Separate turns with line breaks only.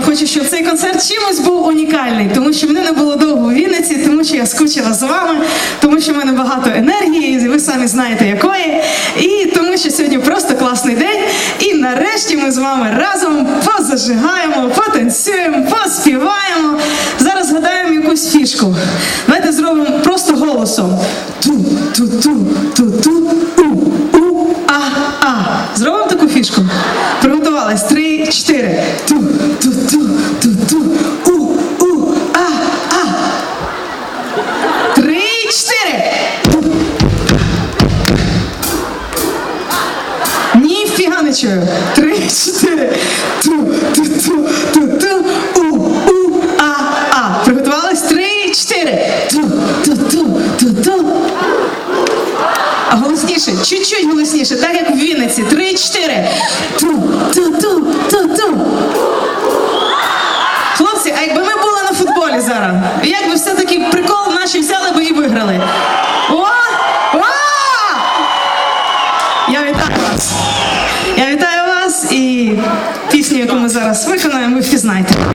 хочу, щоб цей концерт чимось був унікальний, тому що мене не було довго у Вінниці, тому що я скучила за вами, тому що в мене багато енергії, і ви самі знаєте якої. І тому що сьогодні просто класний день. І нарешті ми з вами разом позажигаємо, потанцюємо, поспіваємо. Зараз згадаємо якусь фішку. Давайте зробимо просто голосом. Ту-ту-ту, ту-ту, Ніфіга. Три, чотири. Ту, ту, ту, ту, ту, у, у, а, а. Приготувались? Три, чотири. Ту, ту, ту, ту, ту. А голосніше, чуть-чуть голосніше, так як в Вінниці. Три, чотири. Ту, ту, ту, ту, ту. Хлопці, а якби ми були на футболі зараз, як би все-таки прикол наші взяли би і виграли. Я вітаю вас! Я вітаю вас і пісню, яку ми зараз виконаємо, ви всі знаєте.